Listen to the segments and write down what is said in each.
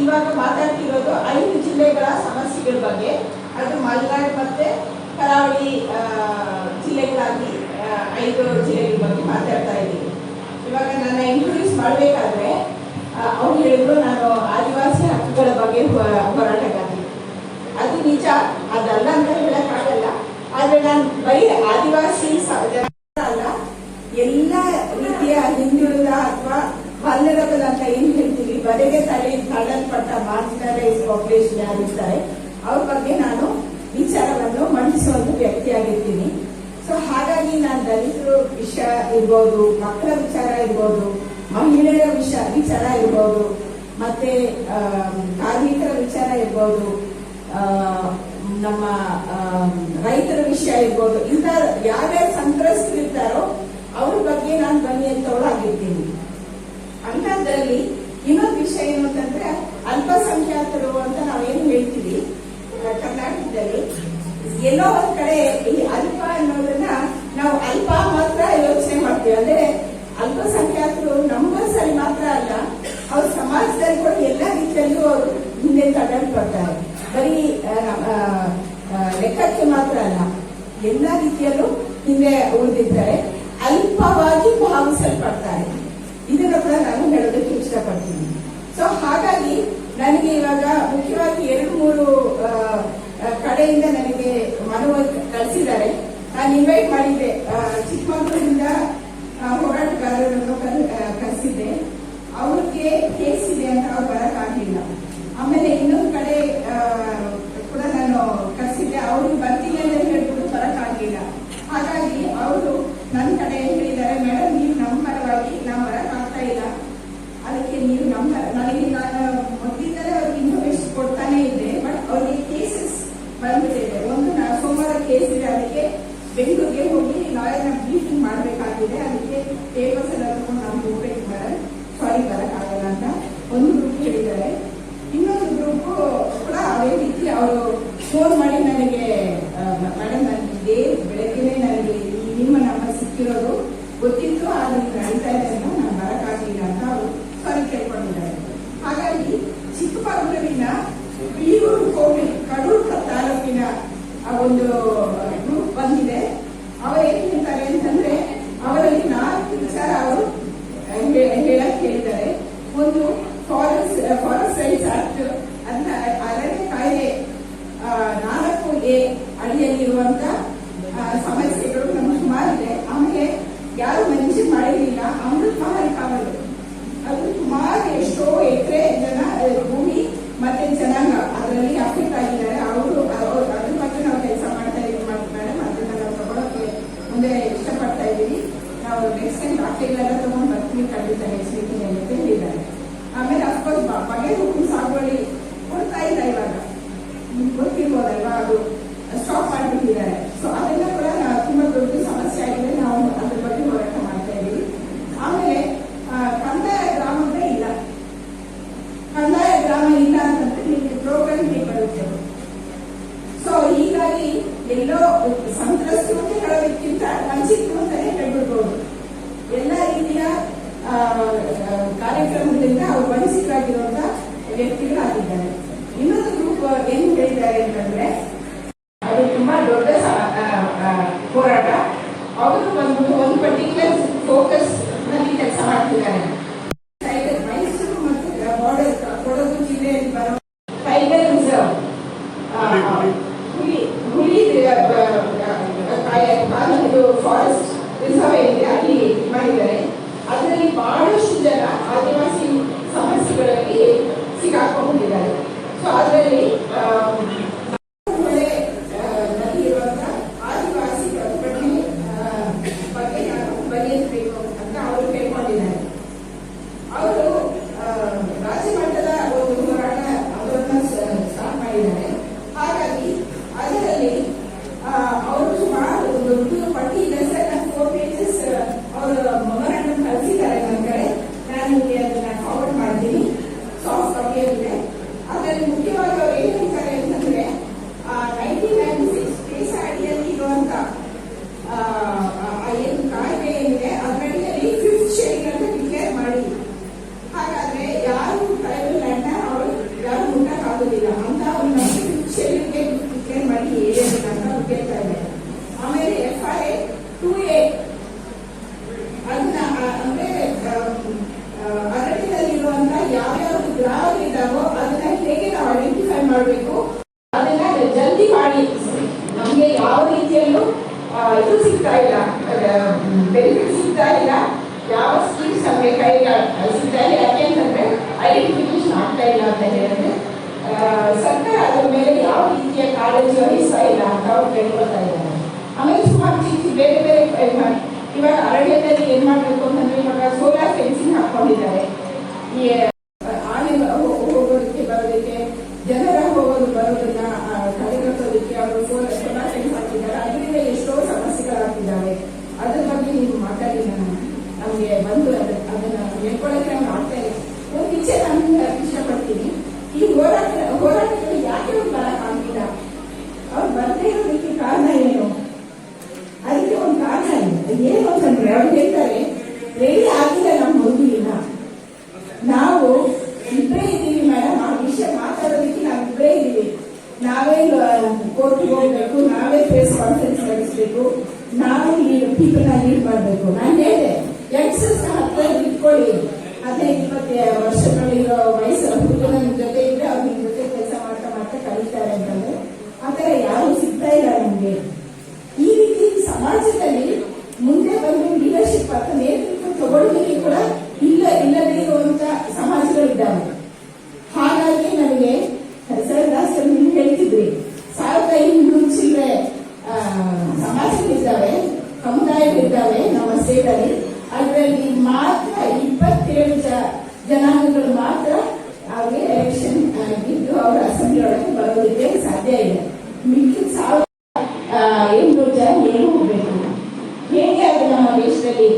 ಇವಾಗ ಮಾತಾಡ್ತಿರೋದು ಐದು ಜಿಲ್ಲೆಗಳ ಸಮಸ್ಯೆಗಳ ಬಗ್ಗೆ. ಅದು ಮಲೆನಾಡು ಮತ್ತೆ ಕರಾವಳಿ ಜಿಲ್ಲೆಗಳಾಗಿ ಐದು ಜಿಲ್ಲೆಗಳ ಬಗ್ಗೆ ಮಾತಾಡ್ತಾ ಇದ್ದೀನಿ. ಇವಾಗ ನನ್ನ ಇಂಟ್ರೊಡ್ಯೂಸ್ ಮಾಡಬೇಕಾದ್ರೆ ಅವ್ರು ಹೇಳಿದ್ರು ನಾನು ಆದಿವಾಸಿ ಹಕ್ಕುಗಳ ಬಗ್ಗೆ ಹೋರಾಟಗಾರ್ತಿ. ಅದು ನಿಜ, ಅದಲ್ಲ ಅಂತ ಹೇಳಕ್ಕಾಗಲ್ಲ ಆದರೆ ನಾನು ಬರೀ ಆದಿವಾಸಿ ಅಲ್ಲ, ಎಲ್ಲ ರೀತಿಯ ಹಿಂದುಳಿದ ಅಥವಾ ವಲ್ನರಬಲ್ ಅಂತ ಏನ್ ಬರೆಗೆ ತಲೆ ತಳ್ಳಲ್ಪಟ್ಟ ಮಾರ್ಜಿನಲೈಸ್ ಪಾಪ್ಯುಲೇಷನ್ ಯಾರಿರ್ತಾರೆ ಅವ್ರ ಬಗ್ಗೆ ನಾನು ವಿಚಾರವನ್ನು ಮಂಡಿಸುವಂತ ವ್ಯಕ್ತಿಯಾಗಿರ್ತೀನಿ. ಸೊ ಹಾಗಾಗಿ ನಾನು ದಲಿತರು ವಿಷಯ ಇರ್ಬೋದು, ಮಕ್ಕಳ ವಿಚಾರ ಇರ್ಬೋದು, ಮಹಿಳೆಯರ ವಿಷಯ ವಿಚಾರ ಇರ್ಬೋದು, ಮತ್ತೆ ಕಾರ್ಮಿಕರ ವಿಚಾರ ಇರ್ಬೋದು ನಮ್ಮ ರೈತರ ವಿಷಯ ಇರ್ಬೋದು, ಇಂಥ ಯಾರ್ಯಾರು ಸಂತ್ರಸ್ತರಿರ್ತಾರೋ ಅವ್ರ ಬಗ್ಗೆ ನಾನು ಬನ್ನಿ ಎತ್ತವಳಾಗಿರ್ತೀನಿ ಅಂಥದ್ರಲ್ಲಿ ವಿಷಯ ಏನು ಅಂತಂದ್ರೆ ಅಲ್ಪಸಂಖ್ಯಾತರು ಅಂತ ನಾವೇನು ಹೇಳ್ತೀವಿ? ಕರ್ನಾಟಕದಲ್ಲಿ ಎಲ್ಲೋ ಒಂದ್ ಕಡೆ ಈ ಅಲ್ಪ ಅನ್ನೋದನ್ನ ನಾವು ಅಲ್ಪ ಮಾತ್ರ ಯೋಚನೆ ಮಾಡ್ತೀವಿ. ಅಂದ್ರೆ ಅಲ್ಪಸಂಖ್ಯಾತರು ಅಲ್ಲಿ ಮಾತ್ರ ಅಲ್ಲ, ಅವ್ರ ಸಮಾಜದಲ್ಲಿ ಕೂಡ ಎಲ್ಲ ರೀತಿಯಲ್ಲೂ ಅವರು ಹಿಂದೆ ತಡಲ್ಪಡ್ತಾರೆ ಬರೀ ಲೆಕ್ಕಕ್ಕೆ ಮಾತ್ರ ಅಲ್ಲ, ಎಲ್ಲ ರೀತಿಯಲ್ಲೂ ಹಿಂದೆ ಉಳಿದಿದ್ದಾರೆ. ಅಲ್ಪವಾಗಿ ಭಾವಿಸಲ್ಪಡ್ತಾರೆ. ಇದನ್ನ ಕೂಡ ನಾನು ಹೇಳೋದಕ್ಕೆ ಇಷ್ಟಪಡ್ತೀನಿ. ನನಗೆ ಇವಾಗ ಮುಖ್ಯವಾಗಿ ಎರಡು ಮೂರು ಕಡೆಯಿಂದ ನನಗೆ ಮನವಿ ಕಳಿಸಿದ್ದಾರೆ. ನಾನು ಇನ್ವೈಟ್ ಮಾಡಿದ್ದೆ ಚಿಕ್ಕಮಗಳೂರಿಂದ ಹೋರಾಟಗಾರರನ್ನು ಕಳಿಸಿದ್ದೆ. ಅವ್ರಿಗೆ ಕೇಸ್ ಇದೆ ಅಂತ ಅವ್ರು ಆಮೇಲೆ ಇನ್ನೊಂದು ಕಡೆ ಕೂಡ ನಾನು ಕರೆಸಿದ್ದೆ ಅವ್ರಿಗೆ ಬರ್ತೀನಿ ಅಂತ ಹೇಳ್ಬಿಟ್ಟು ಬರಕ್ಕಾಗಲಿಲ್ಲ ಹಾಗಾಗಿ ಅವರು ನನ್ನ ಕಡೆ ಹೇಳಿದ್ದಾರೆ, ಮೇಡಮ್, ನೀವು ನಮ್ಮ ಪರವಾಗಿ ನಾವು ಬರಕ್ಕಾಗ್ತಾ ಇಲ್ಲ. ಅದಕ್ಕೆ ನೀವು ನಮ್ಮ ನನಗೆ ನಾನು aonde ನಾನು ಬಗೆಹರಿಸಬೇಕು ಅಂತ ಅವರು ಕೇಳ್ಕೊಂಡಿದ್ದಾರೆ ಅವರು ಹಾಗಾದ್ರೆ ಯಾರು ನನ್ನ ಅವಳು ಯಾರು ಮುಟ್ಟಕ್ಕಾಗೋದಿಲ್ಲ ಅಂತ ಅವ್ರನ್ನ ಶರೀರಕ್ಕೆ ಡಿಕ್ಲೇರ್ ಮಾಡಿ ಹೇಳಿಲ್ಲ ಅಂತ ಕೇಳ್ತಾ ಇದ್ದಾರೆ. ಆಮೇಲೆ F I A two A ಅದನ್ನ ಅಂದ್ರೆ ಅರಟಿನಲ್ಲಿರುವಂತ ಯಾವ್ಯಾವ ಗ್ರಾಹಕರಿದ್ದಾವೋ ಅದನ್ನ ಹೇಗೆ ನಾವು ಐಡೆಂಟಿಫೈ ಮಾಡಬೇಕು? ಅದನ್ನ ಜಲ್ದಿ ಮಾಡಿ. ನಮಗೆ ಯಾವ ರೀತಿಯಲ್ಲೂ ಇದು ಸಿಗ್ತಾ ಇಲ್ಲ. ಬೆನಿಫಿಟ್ ಸಿಗ್ತಾ ಇಲ್ಲ. ಯಾವ ಸ್ಕೀಮ್ಸ್ ನಮಗೆ ಕೈಗೆ ಸಿಗ್ತಾ ಇಲ್ಲ ಯಾಕೆ ಅಂತಂದ್ರೆ ಐಡೆಂಟಿಫಿಕೇಶನ್ ಆಗ್ತಾ ಇಲ್ಲ ಅಂತ ಹೇಳಿದ್ರೆ. ಸರ್ಕಾರ ಅದರ ಮೇಲೆ ಯಾವ ರೀತಿಯ ಕಾಳಜಿ ವಹಿಸ್ತಾ ಇಲ್ಲ ಅಂತ ಅವ್ರು ಕೇಳ್ಕೊಳ್ತಾ ಇದ್ದಾರೆ. ಆಮೇಲೆ ಸುಮಾರು ಚಿಕ್ಕ ಬೇರೆ ಬೇರೆ ಇವಾಗ ಅರಣ್ಯದಲ್ಲಿ ಏನ್ ಮಾಡ್ಬೇಕು ಅಂತಂದ್ರೆ ಇವಾಗ ಸೋಲಾರ್ ಫೆನ್ಸಿಂಗ್ ಹಾಕೊಂಡಿದ್ದಾರೆ ಈ ಆನೆ ಹೋಗೋದಕ್ಕೆ ಬರೋದಕ್ಕೆ, ಜನರ ಹೋಗೋದು ಬರೋದನ್ನ ತಡೆಗಟ್ಟೋದಕ್ಕೆ ಅವರು ಸೋಲಾರ್ ಸೋಲಾರ್ ಫೆನ್ಸ್ ಹಾಕಿದ್ದಾರೆ ಅದರಿಂದ ಎಷ್ಟೋ ಸಮಸ್ಯೆಗಳಾಗ್ತಿದ್ದಾವೆ. ಅದ್ರ ಬಗ್ಗೆ ನೀವು ಮಾತಾಡಿ ನಾನು ನಮಗೆ ಬಂದು ಅದ ಅದನ್ನ ಹೇಳ್ಕೊಳಕ್ಕೆ ಮಾಡ್ತಾ ಆಗ್ತಾ ಇಲ್ಲ ಒಂದು ವಿಷಯ ನಾನು ಇಷ್ಟಪಡ್ತೀನಿ ಈ ಹೋರಾಟ ಹೋರಾಟಗಳು ಯಾಕೆ ಅವ್ರು ಬರಕ್ ಆಗಿಲ್ಲ ಅವ್ರು ಬರ್ದೇ ಇರೋದಕ್ಕೆ ಕಾರಣ ಏನು ಅದಕ್ಕೆ ಒಂದು ಕಾರಣ ಇದೆ ಏನು ಅಂತಂದ್ರೆ ಅವ್ರು ಹೇಳ್ತಾರೆ ರೆಡಿ ಆಗಿಲ್ಲ ನಮ್ಮ ಮಗುವಿನ ನಾವು ಇಬ್ಬರೇ ಇದ್ದೀವಿ ಮೇಡಮ್ ಆ ವಿಷಯ ಮಾತಾಡೋದಕ್ಕೆ ನಾವು ಇಬ್ಬರೇ ಇದ್ದೀವಿ ನಾವೇ ಕೋರ್ಟ್ಗೆ ಹೋಗ್ಬೇಕು ನಾವೇ ಪ್ರೆಸ್ ಕಾನ್ಫರೆನ್ಸ್ ನಡೆಸಬೇಕು ನಾವೇ ಪೀಪಲ್ನ ಲೀಡ್ ಮಾಡಬೇಕು ನಾನು ಹೇಳಿದೆ ಯಂಗ್ಸ್ಟರ್ಸ್ ಹತ್ರ ಇಟ್ಕೊಳ್ಳಿ ಹದಿನೈದು ಇಪ್ಪತ್ತು ವರ್ಷಗಳಿರೋ ವಯಸ್ಸು ಜೊತೆ ಇದ್ರೆ ಅವ್ರು ಜೊತೆ ಕೆಲಸ ಮಾಡ್ತಾ ಮಾಡ್ತಾ ಕಲಿತಾರೆ ಅಂತಂದ್ರೆ ಆತರ ಯಾರು ಸಿಗ್ತಾ ಇಲ್ಲ ನಮ್ಗೆ. ಈ ರೀತಿ ಸಮಾಜದಲ್ಲಿ ಮುಂದೆ ಬಂದು ಲೀಡರ್ಶಿಪ್ ಅಥವಾ ತಗೊಳ್ಳೋದಕ್ಕೆ ಕೂಡ ಇಲ್ಲ, ಇಲ್ಲದೇ ಸಮಾಜಗಳಿದ್ದಾವೆ ಹಾಗಾಗಿ ನನಗೆ ಸರ್ ದಾಸ್ ನೀವು ಹೇಳ್ತಿದ್ರಿ, ಸಾವಿರದ ಐನೂರು ಚಿಲ್ಲರೆ ಸಮಾಜಗಳಿದ್ದಾವೆ, ಸಮುದಾಯಗಳಿದ್ದಾವೆ ನಮ್ಮ ಸ್ಟೇಟ್ ಅಲ್ಲಿ. ಅದರಲ್ಲಿ ಮಾತ್ರ ಇಪ್ಪತ್ತೇಳು ಜನಾಂಗಗಳು ಮಾತ್ರ ಅವ್ರಿಗೆ ಎಲೆಕ್ಷನ್ ಆಗಿದ್ದು ಅವರ ಅಸೆಂಬ್ಲಿ ಒಳಗೆ ಬರೋದಕ್ಕೆ ಸಾಧ್ಯ ಇಲ್ಲ ಮಿಕ್ಕಿದ ಸಾವಿರ ಎಂಟುನೂರು ಜನ ಏನು ಹೋಗ್ಬೇಕು. ಹೇಗೆ ಅದು ನಮ್ಮ ದೇಶದಲ್ಲಿ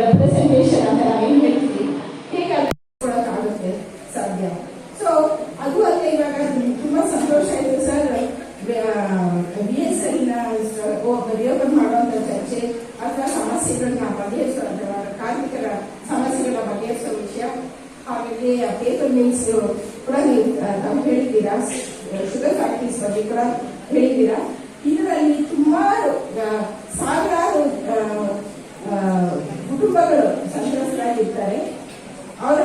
ರೆಪ್ರೆಸೆಂಟೇಷನ್ ಅಂತ ನಾವೇನು ಹೇಳ್ತೀವಿ? ಹೇಗೆ ಕೊಡಕ್ಕಾಗುತ್ತೆ ಸಾಧ್ಯ? ಸೊ ಅದು ಅಲ್ಲದೆ ಇವಾಗ ತುಂಬಾ ಸಂತೋಷ ಆಯ್ತು sir. B S L reopen ಮಾಡುವಂತ ಚರ್ಚೆ ಅಥವಾ ಸಮಸ್ಯೆಗಳನ್ನ ಬಗೆಹರಿಸೋ ಅಥವಾ ಕಾರ್ಮಿಕರ ಸಮಸ್ಯೆಗಳ ಬಗೆಹರಿಸುವ ವಿಷಯ ಹಾಗೆಯೇ ಪೇಪರ್ ಮಿಲ್ಸ್ ಕೂಡ ನೀವು ತಾವು ಹೇಳಿದ್ದೀರಾ? ಶುಗರ್ ಫ್ಯಾಕ್ಟ್ರೀಸ್ ಬಗ್ಗೆ ಕೂಡ ಹೇಳಿದ್ದೀರಾ? ಇದರಲ್ಲಿ ಸುಮಾರು ಸಾವಿರಾರು ಕುಟುಂಬಗಳು ಸಂತ್ರಸ್ತರಾಗಿರ್ತಾರೆ ಅವರ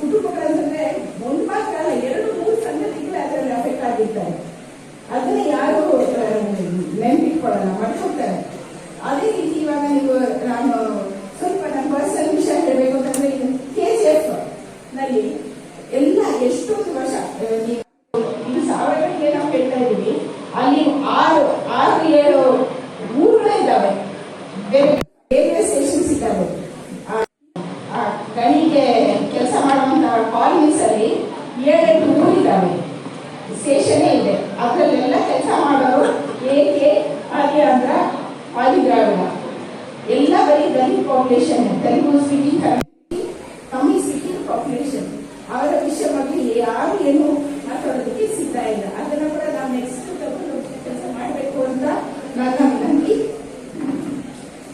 ಕುಟುಂಬಗಳಂದ್ರೆ ಒಂದು ಮಾತ್ರ ಅಲ್ಲ, ಎರಡು, ಮೂರು ಸಂಗತಿಗಳು ಅದರಲ್ಲಿ ಅಫೆಕ್ಟ್ ಆಗಿರ್ತಾರೆ ಅದನ್ನ ಯಾರು ನೆನಪಿಟ್ಕೊಳ್ಳಲ್ಲ, ಮರ್ತೋಗ್ತಾರೆ. ಅದೇ ರೀತಿ ಇವಾಗ ನೀವು ನಾನು ಸ್ವಲ್ಪ ನನ್ನ ಪರ್ಸನಲ್ ವಿಷಯ ಹೇಳಬೇಕು ಅಂತಂದ್ರೆ ಎಫ್ನಲ್ಲಿ ಎಲ್ಲ ಎಷ್ಟೊಂದು ವರ್ಷ ಇದು ಸಾವಿರಗಳಿಗೆ ನಾವು ಹೇಳ್ತಾ ಇದ್ದೀವಿ ಅಲ್ಲಿ ಆರು ಆರು ಏಳು ಊರುಗಳೇ ಇದ್ದಾವೆ ರೈಲ್ವೆ ಸ್ಟೇಷನ್ಸ್ ಇದ್ದಾವೆ ಗಣಿಗೆ ಕೆಲಸ ಮಾಡುವಂತ ಕಾಲನೀಸ್ ಅಲ್ಲಿ ಏಳೆಂಟು ಊರಿದ್ದಾವೆ ಸ್ಟೇಷನ್ ಇದೆ ಅದರಲ್ಲೆಲ್ಲ ಕೆಲಸ ಮಾಡೋರು ಏಕೆ ಹಾಗೆ ಅಂದ್ರ ಆದಿದ್ರಾವಿಡ ಎಲ್ಲ ಬರೀ ದಲಿತ್ ಪಾಪ್ಯುಲೇಷನ್ ತೆಲುಗು ಸ್ಪೀಕಿಂಗ್ ಕಮ್ಮಿ ಸ್ಪೀಕಿಂಗ್ ಪಾಪ್ಯುಲೇಷನ್ ಅವರ ವಿಷಯ ಬಗ್ಗೆ ಯಾರು ಏನು ಮಾತಾಡೋದಕ್ಕೆ ಸಿದ್ಧ ಇಲ್ಲ. ಅದನ್ನ ಕೂಡ ನಾವು ನೆಕ್ಸ್ಟ್ ತಗೊಂಡು ಕೆಲಸ ಮಾಡಬೇಕು ಅಂತ ನನ್ನ ವಿನಂತಿ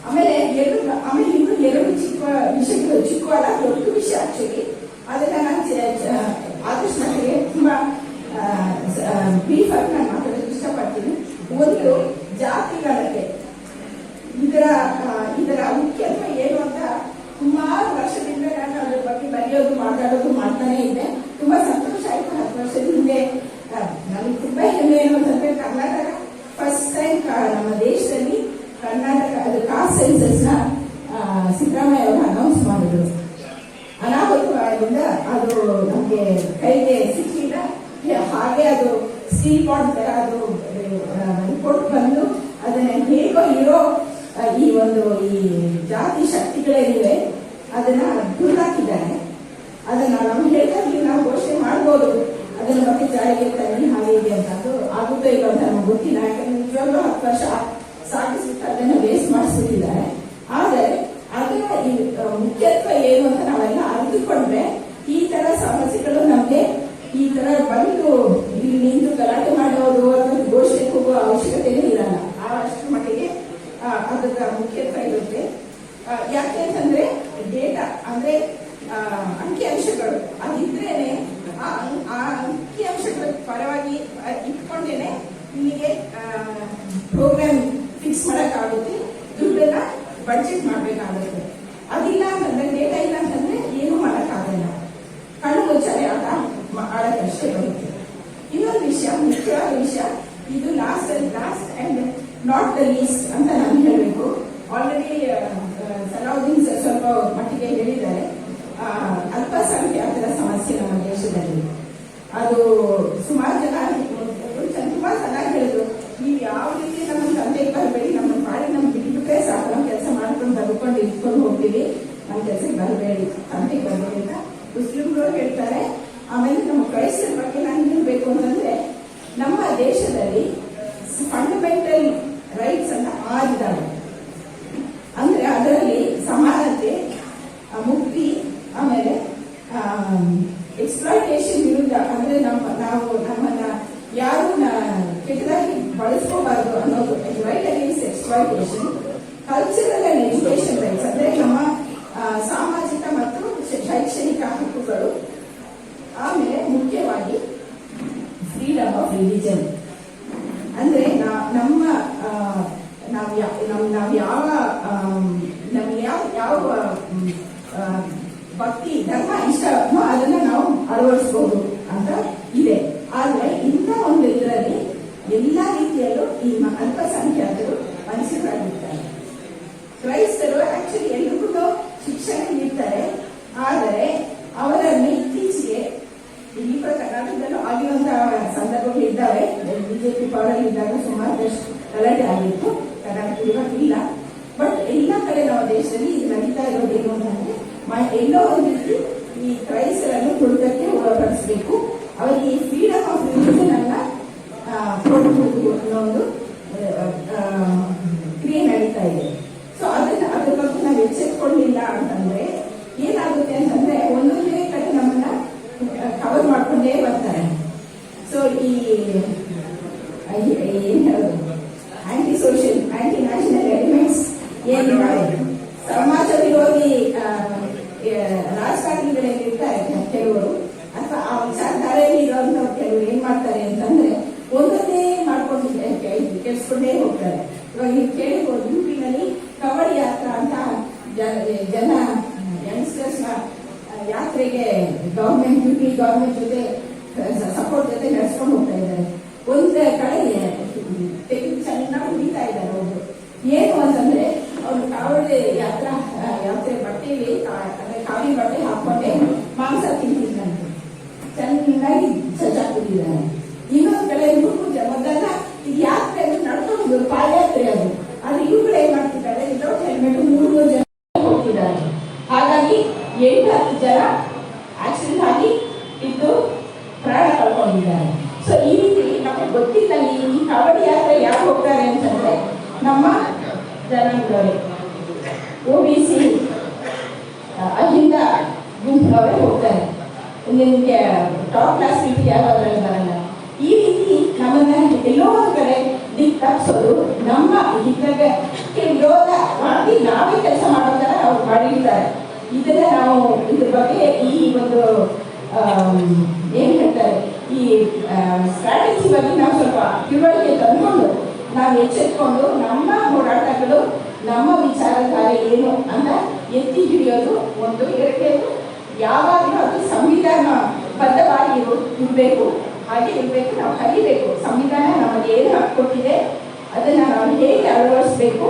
ಆಮೇಲೆ ಎರಡು, ಆಮೇಲೆ ಇನ್ನು ಎರಡು ಚಿಕ್ಕ ವಿಷಯಗಳು, ಚಿಕ್ಕವಾದ ದೊಡ್ಡ ವಿಷಯ ಆಕ್ಚುಲಿ ಅದನ್ನ ನಾನು ಆದಷ್ಟು ನನಗೆ ತುಂಬಾ ಬ್ರೀಫ್ ಆಗಿ ನಾನು ಮಾತಾಡೋದು ಇಷ್ಟಪಡ್ತೀನಿ. ಒಂದು ಇದರ ಇದರ ಮುಖ್ಯತ್ವ ಏನು ಅಂತ ಸುಮಾರು ವರ್ಷದಿಂದ ನಾನು ಅದ್ರ ಬಗ್ಗೆ ಬರೆಯೋದು ಮಾತಾಡೋದು ಮಾಡ್ತಾನೆ ಇದ್ದೆ ತುಂಬಾ ಸಂತೋಷ ಆಯ್ತು ಹತ್ತು ವರ್ಷದ ಹಿಂದೆ ಆ, ನನಗೆ ತುಂಬಾ ಹೆಮ್ಮೆ ಏನು ಅಂತಂದ್ರೆ ಕರ್ನಾಟಕ ಫಸ್ಟ್ ಟೈಮ್ ನಮ್ಮ ದೇಶದಲ್ಲಿ ಕರ್ನಾಟಕ ಅದು ಕಾಸ್ಟ್ ಸೆನ್ಸಸ್ನ ಆ, ಸಿದ್ದರಾಮಯ್ಯ ಅವರು ಅನೌನ್ಸ್ ಮಾಡಿದ್ರು ಅನಾಹುತವಾಗಿಂದ ಅದು ನಮಗೆ ಕೈಗೆ ಸಿಕ್ಕಿಲ್ಲ ಹಾಗೆ ಅದು ಸ್ಟೀಲ್ ಬಾಂಡ್ ತರ ಅದು ರಿಪೋರ್ಟ್ ಬಂದು ಅದನ್ನ ಹೇಗೋ ಇರೋ ಆ, ಈ ಒಂದು ಈ ಜಾತಿ ಶಕ್ತಿಗಳೇನಿವೆ, ಅದನ್ನ ದುರ್ಹಾಕಿದ್ದಾರೆ ಅದನ್ನ ನಾವು ಹೇಳ್ತಾ ನಾವು ಘೋಷಣೆ ಮಾಡ್ಬೋದು. ಅದನ್ನ ಮತ್ತೆ ಜಾರಿಗೆ ತನ್ನಿ ಹಾಗೆ ಇದೆ ಅಂತ ಅದು ಆಗುತ್ತೋ ಇಲ್ಲ ಅಂತ ನಮ್ಗೆ ಗೊತ್ತಿಲ್ಲ. ಯಾಕಂದ್ರೆ ನಿಜವಾಗ್ಲೂ ಹತ್ತು ವರ್ಷ ಸಾಗಿಸ್ಬಿಟ್ಟು ಅದನ್ನ ವೇಸ್ಟ್ ಮಾಡಿಸುತ್ತಿದ್ದಾರೆ ಆದರೆ ಅದರ ಈ ಮುಖ್ಯತ್ವ ಏನು ಅಂತ ನಾವೆಲ್ಲ ಅರಿತುಕೊಂಡ್ರೆ ಈ ತರ ಸಮಸ್ಯೆಗಳು ನಮ್ಗೆ ಈ ತರ ಬಂದು ಇಲ್ಲಿ ನಿಂತು ಗಲಾಟೆ ಮಾಡೋದು ಅಥವಾ ಘೋಷಣೆ ಹೋಗುವ ಅವಶ್ಯಕತೆನೇ ಇರಲ್ಲ ಆ ಅಷ್ಟರ ಮಟ್ಟಿಗೆ ಆ, ಅದರ ಮುಖ್ಯತ್ವ ಇರುತ್ತೆ ಆ, ಯಾಕೆ ಅಂತಂದ್ರೆ ಡೇಟಾ ಅಂದ್ರೆ ಆ, ಅಂಕಿಅಂಶಗಳು ಅದಿದ್ರೇನೆ ಆ ಅಂ- ಆ ಅಂಕಿಅಂಶಗಳ ಪರವಾಗಿ ಆ, ಇಟ್ಕೊಂಡೇನೆ ಇಲ್ಲಿಗೆ ಪ್ರೋಗ್ರಾಮ್ ಫಿಕ್ಸ್ ಮಾಡಕ್ಕಾಗುತ್ತೆ ದುಡ್ಡನ್ನ ಬಡ್ಜೆಟ್ ಮಾಡ್ಬೇಕಾಗುತ್ತೆ ಅದಿಲ್ಲ ಅಂತಂದ್ರೆ ಡೇಟಾ ಇಲ್ಲ ಅಂತಂದ್ರೆ ಏನು ಮಾಡಕ್ಕಾಗಲ್ಲ ಕಣ್ಣು ಮುಚ್ಚಾಲೆ ಆಟ ಮ- ಆಡಕ್ಕಷ್ಟೇ ಬರುತ್ತೆ ಇನ್ನೊಂದು ವಿಷಯ ಮುಖ್ಯವಾದ ವಿಷಯ ಇದು last and last and not the least ಅಂತ ನಾನು ಹೇಳಬೇಕು. ಆಲ್ರೆಡಿ ಸಲಾವುದ್ದೀನ್ ಸರ್ ಸ್ವಲ್ಪ ಮಟ್ಟಿಗೆ ಹೇಳಿದ್ದಾರೆ. ಅಲ್ಪಸಂಖ್ಯಾತರ ಸಮಸ್ಯೆ ನಮ್ಮ ದೇಶದಲ್ಲಿ. ಅದು ಸುಮಾರು ಜನ ತುಂಬಾ ಚೆನ್ನಾಗಿ ಹೇಳಿದ್ರು. ನೀವು ಯಾವ ರೀತಿ ನಮ್ಮ ತಂದೆಗೆ ಬರಬೇಡಿ, ನಮ್ಮ ಮಾಡಿ ನಮ್ಗೆ ಬಿಟ್ಬಿಟ್ರೆ ಸಾಕು, ನಾವು ಕೆಲಸ ಮಾಡ್ಕೊಂಡು ಬರ್ಕೊಂಡು ಇಟ್ಕೊಂಡು ಹೋಗ್ತೀವಿ. ನಮ್ಮ ಕೆಲಸಕ್ಕೆ ಬರಬೇಡಿ, ತಂದೆಗೆ ಬರಬೇಡಿ ಅಂತ ಮುಸ್ಲಿಮ್ಗಳು ಹೇಳ್ತಾರೆ. ಆಮೇಲೆ ನಮ್ಮ ಕ್ರೈಸ್ತರ ಬಗ್ಗೆ ನಾನು ಹೇಳ್ಬೇಕು ಅಂತಂದ್ರೆ, ನಮ್ಮ ದೇಶದಲ್ಲಿ ಫಂಡಮೆಂಟಲ್ ಅಂತ ಅಂದ್ರೆ ಅದರಲ್ಲಿ ಸಮಾನತೆ ಮುಕ್ತಿ, ಆಮೇಲೆ ಎಕ್ಸ್ಪ್ಲಾಯ್ಟೇಷನ್ ವಿರುದ್ಧ, ಅಂದ್ರೆ ನಮ್ಮ, ನಾವು ನಮ್ಮನ್ನ ಯಾರು ಕೆಟ್ಟದಾಗಿ ಬಳಸ್ಕೋಬಾರ್ದು ಅನ್ನೋದು right against exploitation cultural and education rights ಅಂದ್ರೆ ನಮ್ಮ ಸಾಮಾಜಿಕ ಮತ್ತು ಶೈಕ್ಷಣಿಕ ಹಕ್ಕುಗಳು, ಆಮೇಲೆ ಮುಖ್ಯವಾಗಿ ಫ್ರೀಡಮ್ ಆಫ್ ರಿಲಿಜನ್ ಅಂದ್ರೆ ನಾ- ನಮ್ಮ ಆ, ನಾವ್ ಯಾ- ನಮ್ ನಾವ್ ಯಾವ ನಮ್ಗೆ ಯಾವ ಯಾವ ಭಕ್ತಿ, ಧರ್ಮ ಇಷ್ಟನೋ ಅದನ್ನ ನಾವು ಅಳವಡಿಸ್ಬೋದು ಅಂತ ಇದೆ. ಆದ್ರೆ ಇಂಥ ಒಂದು ಇದರಲ್ಲಿ ಎಲ್ಲಾ ರೀತಿಯಲ್ಲೂ ಈ ಅಲ್ಪಸಂಖ್ಯಾತರು ಮನುಷ್ಯರಾಗಿರ್ತಾರೆ ಕ್ರೈಸ್ತರು ಆಕ್ಚುಲಿ ಎಲ್ರಿಗೂ ಶಿಕ್ಷಣ ನೀಡ್ತಾರೆ. ಆದರೆ ಅವರನ್ನು ಇತ್ತೀಚೆಗೆ ಇಲ್ಲಿ ಕರ್ನಾಟಕದಲ್ಲೂ ಆಗಿರುವಂತಹ ಸಂದರ್ಭಗಳು ಇದ್ದಾವೆ. ಬಿಜೆಪಿ ಪಾಡಲ್ಲಿ ಇದ್ದಾಗ ಸುಮಾರು ಗಲಾಟೆ ಆಗಿತ್ತು. ಕರ್ನಾಟಕ ಇವಾಗ ಇಲ್ಲ ಬಟ್ ಎಲ್ಲ ಕಡೆ ನಮ್ಮ ದೇಶದಲ್ಲಿ ಇದು ನಡೀತಾ ಇರೋದೇನು ಅಂತಂದ್ರೆ ಎಲ್ಲೋ ಒಂದು ರೀತಿ ಈ ಕ್ರೈಸ್ತರನ್ನು ತುಳಿತಕ್ಕೆ ಒಳಪಡಿಸಬೇಕು. ಅವರಿಗೆ ಈ ಫ್ರೀಡಮ್ ಆಫ್ ರಿಲಿಜನ್ ಅನ್ನ ಕೊಡಬಹುದು ಅನ್ನೋ ಒಂದು ಆ, ಆ, ಕ್ರಿಯೆ ನಡೀತಾ ಇದೆ ಸೊ ಅದನ್ನ ಅದ್ರ ಬಗ್ಗೆ ನಾವು ಎಚ್ಚೆತ್ಕೊಳ್ಳಿಲ್ಲ ಅಂತಂದ್ರೆ ಏನಾಗುತ್ತೆ ಅಂತಂದ್ರೆ ಒಂದೊಂದೇ ಕಡೆ ನಮ್ಮನ್ನ ಕವರ್ ಮಾಡ್ಕೊಂಡೇ ಬರ್ತಾರೆ ಸೊ ಈ ಈ- ಏನ್ ಹೇಳೋದು anti social anti national elements ಏನಿದ್ದಾವೆ ಸಮಾಜ ವಿರೋಧಿ ಆ, ಆ, ರಾಜಕಾರಣಿಗಳೇನಿರ್ತಾರೆ ಕೆಲವರು ಅಥವಾ ಆ ವಿಚಾರಧಾರೆಯಲ್ಲಿ ಇರುವಂತವ್ರು ಕೆಲವರು ಏನ್ ಮಾಡ್ತಾರೆ ಅಂತಂದ್ರೆ ಒಂದೊಂದೇ ಮಾಡ್ಕೊಂಡು ಕೆಲ್ಸ್ಕೊಂಡೇ ಹೋಗ್ತಾರೆ ಇವಾಗ ನೀವು ಕೇಳಿರ್ಬೋದು ಯುಪಿನಲ್ಲಿ ಕಬಡ್ಡಿ ಯಾತ್ರಾ ಅಂತ ಜ- ಜನ ಯಂಗ್ಸ್ಟರ್ಸ್ನ ಯಾತ್ರೆಗೆ ಗವರ್ಮೆಂಟ್ ಯುಪಿ ಗವರ್ಮೆಂಟ್ ಜೊತೆ ಸಪೋರ್ಟ್ ಜೊತೆ ನಡೆಸ್ಕೊಂಡು ಹೋಗ್ತಾ ಇದ್ದಾರೆ ಒಂದ್ ಕಡೆ ತೆಗೆದು ಚೆನ್ನಾಗಿ ಉಳಿತಾ ಇದ್ದಾರೆ ಅವರು ಏನು ಅಂತಂದ್ರೆ ಅವ್ರು ಕಾವಡಿ ಯಾತ್ರಾ ಆ, ಯಾತ್ರೆ ಬಟ್ಟೆಯಲ್ಲಿ ಕಾ- ಅಂದ್ರೆ ಕಾವಿ ಬಟ್ಟೆ ಹಾಕೊಂಡೆ ಮಾಂಸ ತಿಂತಿದ್ದಂತೆ ಚೆನ್ನಾಗಿ ಸಜ್ಜಾಕ್ಬಿಟ್ಟಿದ್ದಾರೆ ಇನ್ನೊಂದ್ ಕಡೆ ಹುಡುಗರು ಮೊದಲ ಇದು ಯಾತ್ರೆ ಅಂದ್ರೆ ನಡ್ಕೊಂಡು ಪಾದಯಾತ್ರೆ ಅದು ಆದ್ರೆ ಇವುಗಳು ಏನ್ ಮಾಡ್ತಿದ್ದಾರೆ ವಿತೌಟ್ ಹೆಲ್ಮೆಟ್ ಮೂರು ಮೂರು ಜನ ಹೋಗ್ತಿದ್ದಾರೆ ಹಾಗಾಗಿ ಎಂಟು ಹತ್ತು ಜನ ಆಕ್ಸಿಡೆಂಟ್ ಆಗಿ ಇದ್ದು ಪ್ರಾಣ ಕಳ್ಕೊಂಡಿದ್ದಾರೆ ಸೊ ಈ ರೀತಿ ನಮಗೆ ಗೊತ್ತಿಲ್ಲ ಈ ಕಬಡ್ಡಿ ಯಾತ್ರೆ ಯಾಕೆ ಹೋಗ್ತಾರೆ ಅಂತಂದ್ರೆ ನಮ್ಮ ಜನಾಂಗದವರೇ. ಒ ಬಿ ಸಿ ಅಲ್ಲಿಂದ ಗುಂಪುಗಳವರೇ ಹೋಗ್ತಾರೆ. ನಿಮಗೆ ಟಾಪ್ ಕ್ಲಾಸ್ ಪೀಪಲ್ ಯಾವ್ದಾದ್ರಲ್ಲಿ ಬರಲ್ಲ. ಈ ರೀತಿ ನಮ್ಮನ್ನ ಎಲ್ಲೋ ಒಂದು ಕಡೆ ದಿಕ್ ತಪ್ಪಿಸೋದು ನಮ್ಮ ಹಿತಗೆ ಮಾಡಿ ನಾವೇ ಕೆಲಸ ಮಾಡೋ ಥರ ಅವ್ರು ಮಾಡಿರ್ತಾರೆ. ಇದನ್ನ ನಾವು ಇದ್ರ ಬಗ್ಗೆ ಈ ಒಂದು ಏನ್ ಈ ಸ್ಟ್ರಾಟಜಿ ಬಗ್ಗೆ ನಾವು ಸ್ವಲ್ಪ ತಿಳುವಳಿಕೆ ತಂದ್ಕೊಂಡು ನಾವು ಎಚ್ಚೆತ್ಕೊಂಡು ನಮ್ಮ ಹೋರಾಟಗಳು ನಮ್ಮ ವಿಚಾರಧಾರೆ ಏನು ಅಂತ ಎತ್ತಿ ಹಿಡಿಯೋದು ಒಂದು ಎರಡನೇದು ಯಾವಾಗಲೂ ಅದು ಸಂವಿಧಾನ ಬದ್ಧವಾಗಿ ಇರು ಇರಬೇಕು ಹಾಗೆ ಇರಬೇಕು ನಾವು ಕಲಿಬೇಕು ಸಂವಿಧಾನ ನಮಗೆ ಏನು ಹಾಕ್ಕೊಟ್ಟಿದೆ ಅದನ್ನು ನಾವು ಹೇಗೆ ಅಳವಡಿಸ್ಬೇಕು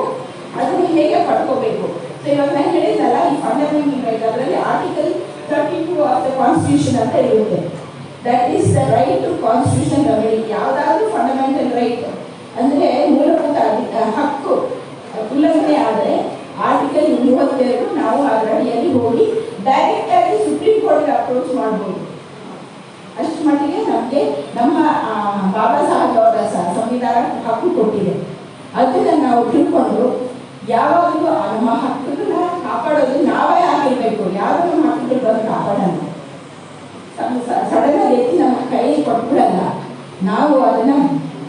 ಅದನ್ನು ಹೇಗೆ ಪಡ್ಕೋಬೇಕು ಸೊ ಇವಾಗ ನಾನು ಹೇಳಿದ್ನಲ್ಲ ಈ ಫಂಡಮೆಂಟಲ್ ರೈಟ್ ಅದರಲ್ಲಿ article thirty two of the constitution ಅಂತ ಇರುತ್ತೆ that is the right to constitution remedy ಯಾವುದಾದ್ರೂ ಫಂಡಮೆಂಟಲ್ ರೈಟ್ ಅಂದರೆ ಮೂಲಭೂತ ಹಕ್ಕು ಉಲ್ಲಂಘನೆ ಆದರೆ ಆರ್ಟಿಕಲ್ ಮೂವತ್ತೆರಡು ನಾವು ಅದರ ಅಡಿಯಲ್ಲಿ ಹೋಗಿ ಡೈರೆಕ್ಟ್ ಆಗಿ ಸುಪ್ರೀಂ ಕೋರ್ಟ್ಗೆ ಅಪ್ರೋಚ್ ಮಾಡ್ಬೋದು. ಅಷ್ಟು ಮಟ್ಟಿಗೆ ನಮಗೆ ನಮ್ಮ ಬಾಬಾ ಸಾಹೇಬ್ ಅವರ ಸಂವಿಧಾನ ಹಕ್ಕು ಕೊಟ್ಟಿದೆ. ಅದನ್ನು ನಾವು ತಿಳ್ಕೊಂಡು ಯಾವಾಗಲೂ ನಮ್ಮ ಹಕ್ಕುಗಳನ್ನ ಕಾಪಾಡೋದು ನಾವೇ ಆಗಿರ್ಬೇಕು. ಯಾರು ನಮ್ಮ ಹಕ್ಕುಗಳು ಬಂದು ಕಾಪಾಡಲ್ಲ ಸಡನ್ ಆಗಿ ಎತ್ತಿ ನಮ್ಮ ಕೈ ಕೊಟ್ಬಿಡಲ್ಲ ನಾವು ಅದನ್ನ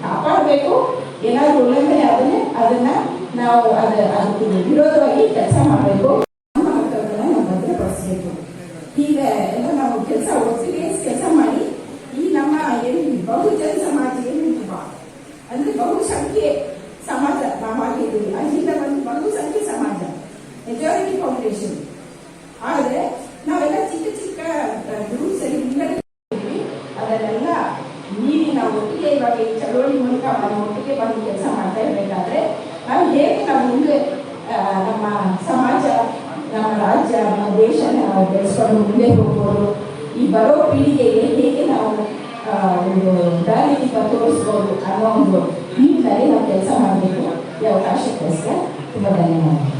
ಕಾಪಾಡಬೇಕು. ಏನಾದರೂ ಉಲ್ಲಂಘನೆ ಆದರೆ ಅದನ್ನ ನಾವು ಅದ ಅದಕ್ಕೆ ವಿರೋಧವಾಗಿ ಕೆಲಸ ಮಾಡಬೇಕು ನಮ್ಮ ಹಕ್ಕುಗಳನ್ನ ನಾವು ಭದ್ರಪಡಿಸಬೇಕು ಹೀಗೆ ಎಲ್ಲ ನಾವು ಕೆಲಸ ಒಟ್ಟಿಗೆ ಕೆಲಸ ಮಾಡಿ ಈ ನಮ್ಮ ಏನು ಬಹುಜನ ಸಮಾಜ ಏನು ಅಂದ್ರೆ ಬಹುಸಂಖ್ಯೆ ಸಮಾಜ ನಾವಾಗಿದ್ದೀವಿ ಅಲ್ಲಿಂದ ಒಂದು ಬಹುಸಂಖ್ಯೆ ಸಮಾಜ ಮೆಜಾರಿಟಿ ಪಾಪ್ಯುಲೇಷನ್ ಆದ್ರೆ ನಾವೆಲ್ಲ ಚಿಕ್ಕ ಚಿಕ್ಕ ಗ್ರೂಪ್ಸ್ ಅಲ್ಲಿ ವಿಂಗಡಿಸಿದ್ದೀವಿ ಅದನ್ನೆಲ್ಲ ಮೀರಿ ನಾವು ಒಟ್ಟಿಗೆ ಬಂದು ಕೆಲಸ ಮಾಡ್ತಾ ಇರಬೇಕಾದ್ರೆ ನಾವು ಹೇಗೆ ನಾವು ಮುಂದೆ ನಮ್ಮ ಸಮಾಜ, ನಮ್ಮ ರಾಜ್ಯ, ನಮ್ಮ ದೇಶ ನಾವು ಬೆಳೆಸ್ಕೊಂಡು ಮುಂದೆ ಹೋಗ್ಬೋದು, ಈ ಬರೋ ಪೀಳಿಗೆಗೆ ಹೇಗೆ ನಾವು ಒಂದು ದಾರಿ ತೋರಿಸ್ಬೋದು ಅನ್ನೋ ಒಂದು ನಿಟ್ಟಿನಲ್ಲಿ ನಾವು ಕೆಲಸ ಮಾಡಬೇಕು ಈ ಅವಕಾಶಕ್ಕೋಸ್ಕರ ತುಂಬ ಧನ್ಯವಾದ